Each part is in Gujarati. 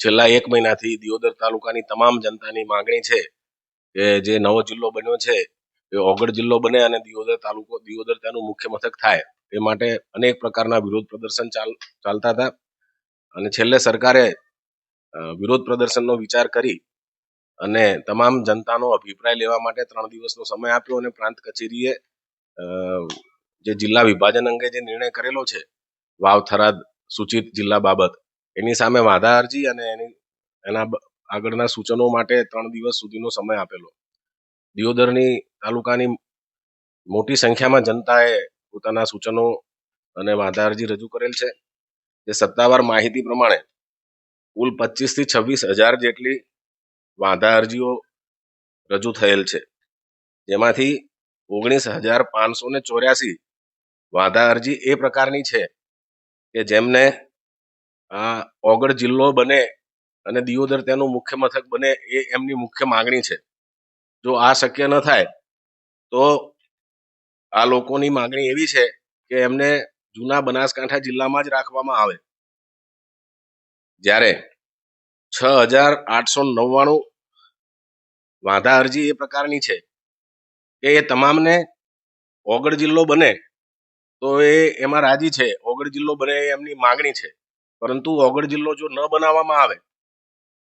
છેલ્લા એક મહિનાથી દિયોદર તાલુકાની તમામ જનતાની માગણી છે કે જે નવો જિલ્લો બન્યો છે, એ ઓગળ જિલ્લો બને અને દિયોદર તાલુકો, દિયોદર તેનું મુખ્ય મથક થાય. એ માટે અનેક પ્રકારના વિરોધ પ્રદર્શન ચાલ, ચાલતા હતા. અને છેલ્લે સરકારે વિરોધ પ્રદર્શનનો વિચાર કરી અને તમામ જનતાનો અભિપ્રાય લેવા માટે ત્રણ દિવસનો સમય આપ્યો અને પ્રાંત કચેરીએ જે જિલ્લા વિભાજન અંગે જે નિર્ણય કરેલો છે વાવ થરાદ સૂચિત જિલ્લા બાબત એની સામે વાંધા અરજી અને એની એના આગળના સૂચનો માટે ત્રણ દિવસ સુધીનો સમય આપેલો. દિયોદરની તાલુકાની મોટી સંખ્યામાં જનતાએ પોતાના સૂચનો અને વાંધા અરજી રજૂ કરેલ છે. જે સત્તાવાર માહિતી પ્રમાણે કુલ પચીસથી છવ્વીસ હજાર જેટલી વાંધા અરજીઓ રજૂ થયેલ છે. જેમાંથી ઓગણીસ હજાર પાંચસો ને ચોર્યાસી વાંધા અરજી એ પ્રકારની છે કે જેમને આ ઓગળ જિલ્લો બને અને દિયોદર તેનું મુખ્ય મથક બને એ એમની મુખ્ય માગણી છે. જો આ શક્ય ન થાય, તો આ લોકોની માગણી એવી છે કે એમને જૂના બનાસકાંઠા જિલ્લામાં જ રાખવામાં આવે. જ્યારે છ હજાર આઠસો નવ્વાણું વાંધા અરજી એ પ્રકારની છે કે એ તમામને ઓગળ જિલ્લો બને, તો એ એમાં રાજી છે. ઓગળ જિલ્લો બને એ એમની માગણી છે. પરંતુ ઓગળ જિલ્લો જો ન બનાવવામાં આવે,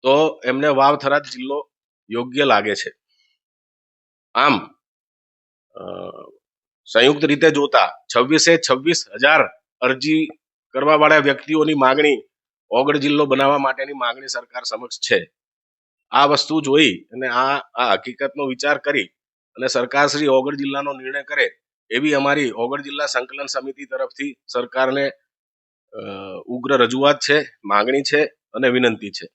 તો એમને વાવ થરાદ જિલ્લો યોગ્ય લાગે છે. આમ સંયુક્ત રીતે જોતા છવ્વીસે છવ્વીસ હજાર અરજી કરવા વાળા વ્યક્તિઓની માંગણી ઓગળ જિલ્લો બનાવવા માટેની માંગણી સરકાર સમક્ષ છે. આ વસ્તુ જોઈ અને આ આ હકીકતનો વિચાર કરી અને સરકાર શ્રી ઓગળ જિલ્લાનો નિર્ણય કરે, એવી અમારી ઓગળ જિલ્લા સંકલન સમિતિ તરફથી સરકારને ઉગ્ર રજૂઆત છે માગણી છે અને વિનંતી છે.